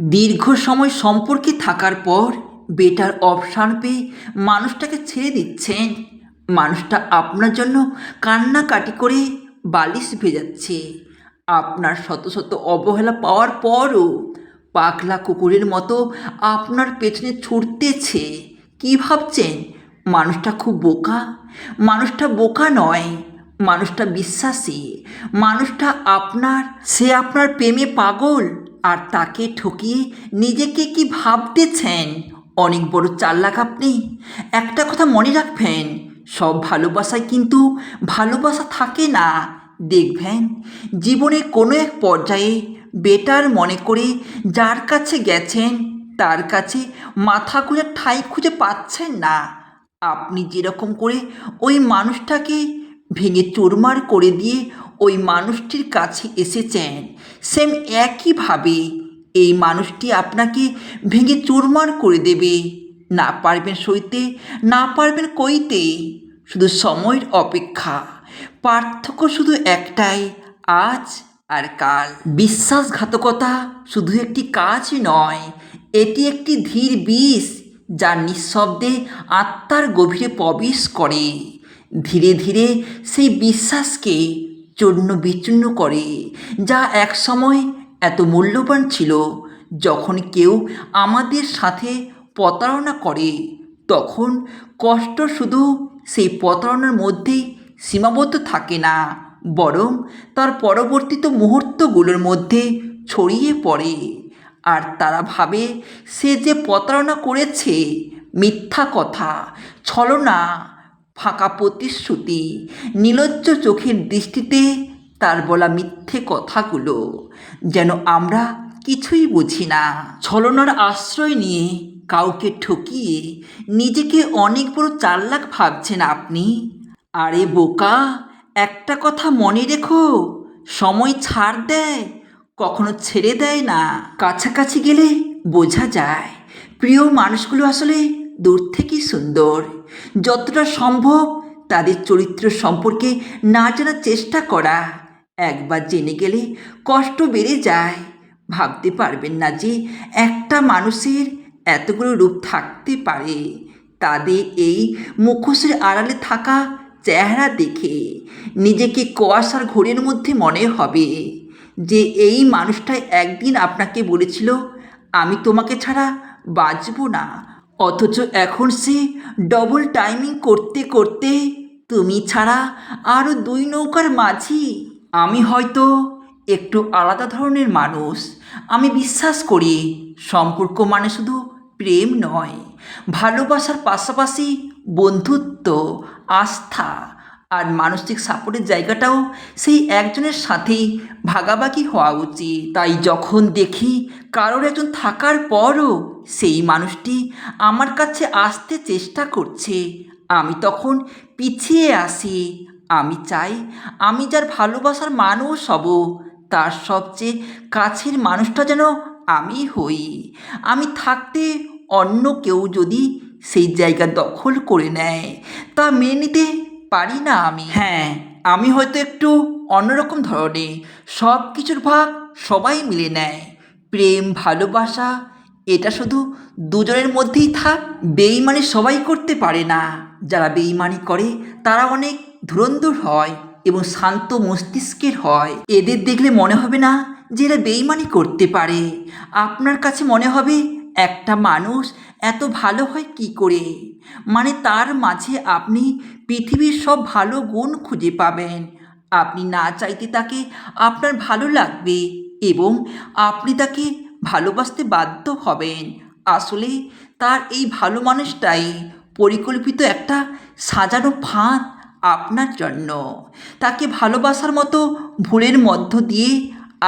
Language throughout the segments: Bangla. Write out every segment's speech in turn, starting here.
দীর্ঘ সময় সম্পর্কে থাকার পর বেটার অপশান পেয়ে মানুষটাকে ছেড়ে দিচ্ছেন। মানুষটা আপনার জন্য কান্নাকাটি করে বালিশ ভেজাচ্ছে। আপনার শত শত অবহেলা পাওয়ার পরও পাগলা কুকুরের মতো আপনার পেছনে ছুটতেছে। কি ভাবছেন? মানুষটা খুব বোকা? মানুষটা বোকা নয়, মানুষটা বিশ্বাসী। মানুষটা আপনার, সে আপনার প্রেমে পাগল। আর তাকে ঠকিয়ে নিজেকে কি ভাবতেছেন? অনেক বড় চাল্লাক আপনি। একটা কথা মনে রাখবেন, সব ভালোবাসায় কিন্তু ভালোবাসা থাকে না। দেখবেন জীবনে কোনো এক পর্যায়ে বেটার মনে করে যার কাছে গেছেন, তার কাছে মাথা খুঁজে, ঠাই খুঁজে পাচ্ছেন না। আপনি যেরকম করে ওই মানুষটাকে ভেঙে চুরমার করে দিয়ে ওই মানুষটির কাছে এসেছেন। সেম একইভাবে এই মানুষটি আপনাকে ভেঙে চুরমার করে দেবে। না পারবেন সইতে, না পারবেন কইতে। শুধু সময়ের অপেক্ষা। পার্থক্য শুধু একটাই, আজ আর কাল। বিশ্বাসঘাতকতা শুধু একটি কাজ নয়, এটি একটি ধীর বিষ যা নিঃশব্দে আত্মার গভীরে প্রবেশ করে। ধীরে ধীরে সেই বিশ্বাসকে চূর্ণ বিচূর্ণ করে, যা এক সময় এত মূল্যবান ছিল, যখন কেউ আমাদের সাথে প্রতারণা করে, তখন কষ্ট শুধু সেই প্রতারণার মধ্যেই সীমাবদ্ধ থাকে না, বরং তার পরবর্তীত মুহূর্তগুলোর মধ্যে ছড়িয়ে পড়ে। আর তারা ভাবে, সে যে প্রতারণা করেছে মিথ্যা কথা, ছলনা ফাঁকা প্রতিশ্রুতি, নীলজ্জ চোখের দৃষ্টিতে তার বলা মিথ্যে কথাগুলো, যেন আমরা কিছুই বুঝি না। ছলনার আশ্রয় নিয়ে কাউকে ঠকিয়ে নিজেকে অনেক বড় চাল্লাক ভাবছেন আপনি? আরে বোকা, একটা কথা মনে রেখো, সময় ছাড় দেয়, কখনো ছেড়ে দেয় না। কাছাকাছি গেলে বোঝা যায়, প্রিয় মানুষগুলো আসলে দূর থেকেই সুন্দর। যতটা সম্ভব তাদের চরিত্র সম্পর্কে না জানার চেষ্টা করা। একবার জেনে গেলে কষ্ট বেড়ে যায়। ভাবতে পারবেন না যে একটা মানুষের এতগুলো রূপ থাকতে পারে। তাদের এই মুখোশের আড়ালে থাকা চেহারা দেখে নিজেকে কুয়াশার ঘোরের মধ্যে মনে হবে যে এই মানুষটাই একদিন আপনাকে বলেছিল, আমি তোমাকে ছাড়া বাঁচব না। অথচ এখন সে ডবল টাইমিং করতে করতে তুমি ছাড়া আরও দুই নৌকার মাঝি। আমি হয়তো একটু আলাদা ধরনের মানুষ। আমি বিশ্বাস করি সম্পর্ক মানে শুধু প্রেম নয়। ভালোবাসার পাশাপাশি বন্ধুত্ব, আস্থা। আর মানসিক সাপোর্টের জায়গাটাও সেই একজনের সাথেই ভাগাভাগি হওয়া উচিত। তাই যখন দেখি কারোর একজন থাকার পরও সেই মানুষটি আমার কাছে আসতে চেষ্টা করছে, আমি তখন পিছিয়ে আসি। আমি চাই আমি যার ভালোবাসার মানুষ হব, তার সবচেয়ে কাছের মানুষটা যেন আমি হই। আমি থাকতে অন্য কেউ যদি সেই জায়গা দখল করে নেয়, তা মেনে নিতে পারি না আমি। হ্যাঁ। আমি হয়তো একটু অন্যরকম ধরনের সব কিছুর ভাগ সবাই মিলে নেয়। প্রেম ভালোবাসা এটা শুধু দুজনের মধ্যেই থাক বেইমানি সবাই করতে পারে না। যারা বেইমানি করে তারা অনেক ধুরন্ধর হয় এবং শান্ত মস্তিষ্কের হয়। এদের দেখলে মনে হবে না যে এরা বেইমানি করতে পারে। আপনার কাছে মনে হবে একটা মানুষ এত ভালো হয় কি করে? মানে তার মাঝে আপনি পৃথিবীর সব ভালো গুণ খুঁজে পাবেন। আপনি না চাইতে তাকে আপনার ভালো লাগবে এবং আপনি তাকে ভালোবাসতে বাধ্য হবেন। আসলে তার এই ভালো মানুষটাই পরিকল্পিত একটা সাজানো ফাঁদ আপনার জন্য। তাকে ভালোবাসার মতো ভুলের মধ্য দিয়ে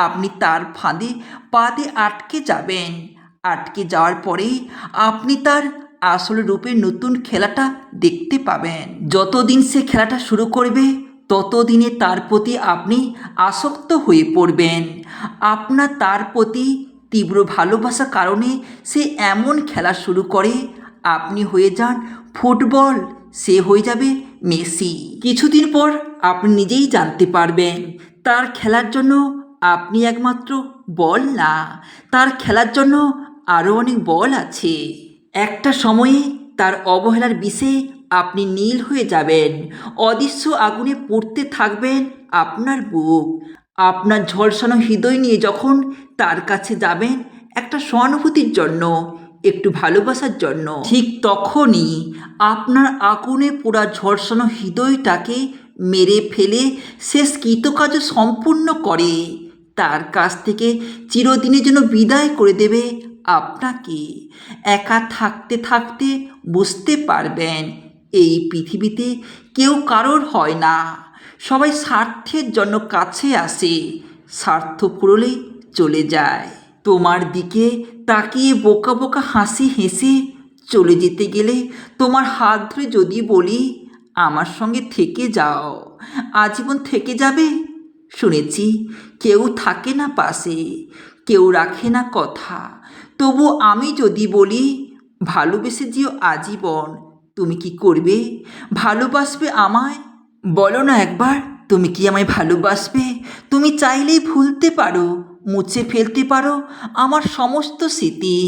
আপনি তার ফাঁদে পাতে আটকে যাবেন। আটকে যাওয়ার পরেই আপনি তার আসল রূপে নতুন খেলাটা দেখতে পাবেন। যতদিন সে খেলাটা শুরু করবে, ততদিনে তার প্রতি আপনি আসক্ত হয়ে পড়বেন। আপনার তার প্রতি তীব্র ভালোবাসার কারণে সে এমন খেলা শুরু করে, আপনি হয়ে যান ফুটবল, সে হয়ে যাবে মেসি। কিছুদিন পর আপনি নিজেই জানতে পারবেন, তার খেলার জন্য আপনি একমাত্র বল না। তার খেলার জন্য আরও অনেক বল আছে। একটা সময়ে তার অবহেলার বিষে আপনি নীল হয়ে যাবেন। অদৃশ্য আগুনে পড়তে থাকবেন আপনার বুক। আপনার ঝলসানো হৃদয় নিয়ে যখন তার কাছে যাবেন একটা সহানুভূতির জন্য, একটু ভালোবাসার জন্য। ঠিক তখনই আপনার আগুনে পোড়া ঝলসানো হৃদয়টাকে মেরে ফেলে শেষ কৃতকার্য সম্পূর্ণ করে। তার কাছ থেকে চিরদিনের জন্য বিদায় করে দেবে আপনাকে একা থাকতে থাকতে বুঝতে পারবেন, এই পৃথিবীতে কেউ কারোর হয় না। সবাই স্বার্থের জন্য কাছে আসে, স্বার্থ ফুরলেই চলে যায়। তোমার দিকে তাকিয়ে বোকা বোকা হাসি হেসে চলে যেতে গেলে তোমার হাত ধরে যদি বলি, আমার সঙ্গে থেকে যাও, আজীবন থেকে যাবে? শুনেছি, কেউ থাকে না পাশে, কেউ রাখে না কথা। তবু আমি যদি বলি, ভালোবেসে যেও আজীবন, তুমি কি করবে? ভালোবাসবে আমায়? বলো না একবার, তুমি কি আমায় ভালোবাসবে? তুমি চাইলেই ভুলতে পারো, মুছে ফেলতে পারো আমার সমস্ত স্মৃতি।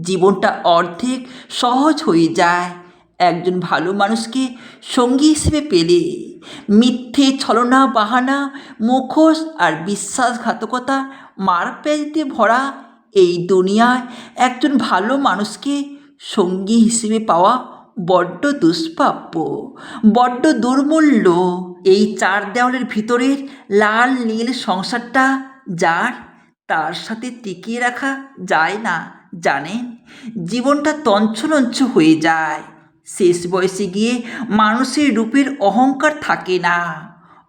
জীবনটা অর্ধেক সহজ হয়ে যায়। একজন ভালো মানুষকে সঙ্গী হিসেবে পেলে মিথ্যে ছলনা, বাহানা, মুখোশ আর বিশ্বাসঘাতকতা মারপ্যাচ ভরা এই দুনিয়ায় একজন ভালো মানুষকে সঙ্গী হিসেবে পাওয়া বড্ড দুষ্প্রাপ্য, বড্ড দুর্মূল্য। এই চার দেওয়ালের ভিতরের লাল নীল সংসারটা যার, তার সাথে টিকিয়ে রাখা যায় না, জানেন? জীবনটা তঞ্চলঞ্চ হয়ে যায়। শেষ বয়সে গিয়ে মানুষের রূপের অহংকার থাকে না,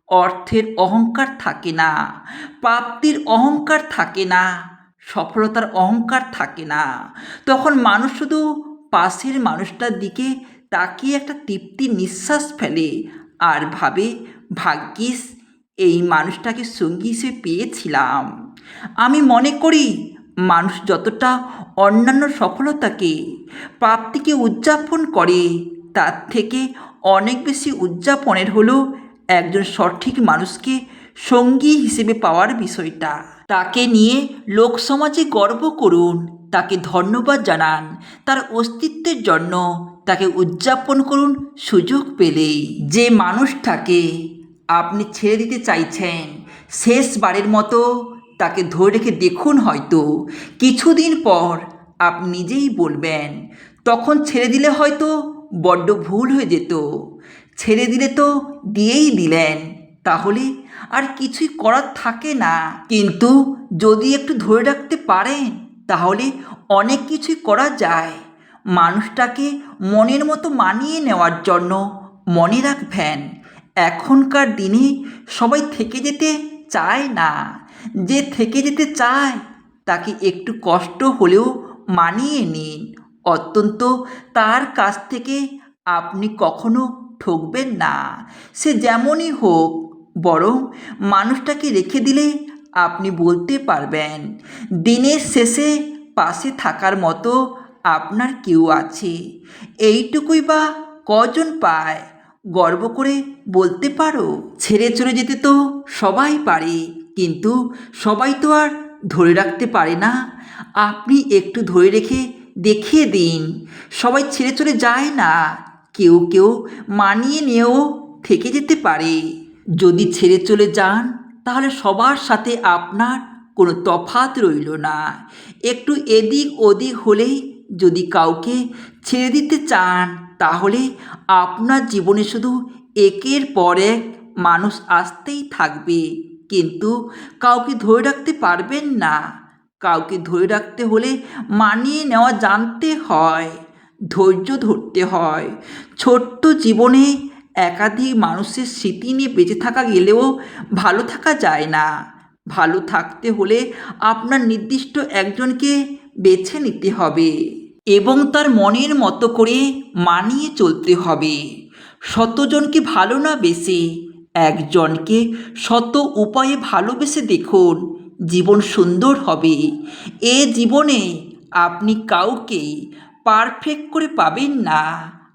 অর্থের অহংকার থাকে না, প্রাপ্তির অহংকার থাকে না। সফলতার অহংকার থাকে না। তখন মানুষ শুধু পাশের মানুষটার দিকে তাকিয়ে একটা তৃপ্তির নিঃশ্বাস ফেলে আর ভাবে, ভাগ্যিস, এই মানুষটাকে সঙ্গী হিসেবে পেয়েছিলাম। আমি মনে করি মানুষ যতটা অন্যান্য সফলতাকে প্রাপ্তিকে উদযাপন করে, তার থেকে অনেক বেশি উদযাপনের হলো একজন সঠিক মানুষকে সঙ্গী হিসেবে পাওয়ার বিষয়টা। তাকে নিয়ে লোকসমাজে গর্ব করুন, তাকে ধন্যবাদ জানান। তার অস্তিত্বের জন্য তাকে উদযাপন করুন সুযোগ পেলেই। যে মানুষটাকে আপনি ছেড়ে দিতে চাইছেন, শেষবারের মতো তাকে ধরে রেখে দেখুন হয়তো। কিছুদিন পর আপনি নিজেই বলবেন, তখন ছেড়ে দিলে হয়তো বড্ড ভুল হয়ে যেত। ছেড়ে দিলে তো দিয়েই দিলেন। তাহলে আর কিছুই করার থাকে না। কিন্তু যদি একটু ধরে রাখতে পারেন, তাহলে অনেক কিছুই করা যায়। মানুষটাকে মনের মতো মানিয়ে নেওয়ার জন্য মনে রাখবেন, এখনকার দিনে সবাই থেকে যেতে চায় না। যে থেকে যেতে চায়, তাকে একটু কষ্ট হলেও মানিয়ে নিন। অত্যন্ত তার কাছ থেকে আপনি কখনো ঠকবেন না। সে যেমনই হোক বরং মানুষটাকে রেখে দিলে আপনি বলতে পারবেন, দিনের শেষে পাশে থাকার মতো আপনার কেউ আছে। এইটুকুই বা কজন পায়, গর্ব করে বলতে পারো। ছেড়ে চলে যেতে তো সবাই পারে, কিন্তু সবাই তো আর ধরে রাখতে পারে না। আপনি একটু ধরে রেখে দেখিয়ে দিন, সবাই ছেড়ে চলে যায় না। কেউ কেউ মানিয়ে নিয়েও থেকে যেতে পারে। যদি ছেড়ে চলে যান, তাহলে সবার সাথে আপনার কোনো তফাত রইল না। একটু এদিক ওদিক হলেই যদি কাউকে ছেড়ে দিতে চান, তাহলে আপনার জীবনে শুধু একের পর এক মানুষ আসতেই থাকবে। কিন্তু কাউকে ধরে রাখতে পারবেন না। কাউকে ধরে রাখতে হলে মানিয়ে নেওয়া জানতে হয়, ধৈর্য ধরতে হয়। ছোট্ট জীবনে একাধিক মানুষের স্মৃতি নিয়ে বেঁচে থাকা গেলেও ভালো থাকা যায় না। ভালো থাকতে হলে আপনার নির্দিষ্ট একজনকে বেছে নিতে হবে এবং তার মনের মতো করে মানিয়ে চলতে হবে। শতজনকে ভালো না বেসে একজনকে শত উপায়ে ভালোবেসে দেখুন, জীবন সুন্দর হবে। এ জীবনে আপনি কাউকে পারফেক্ট করে পাবেন না।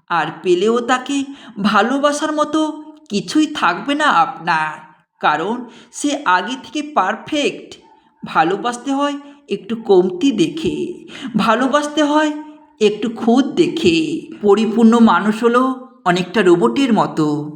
আর পেলেও তাকে ভালোবাসার মতো কিছুই থাকবে না আপনার। কারণ সে আগে থেকে পারফেক্ট ভালোবাসতে হয় একটু কমতি দেখে। ভালোবাসতে হয় একটু খুঁত দেখে। পরিপূর্ণ মানুষ হলো অনেকটা রোবটের মতো।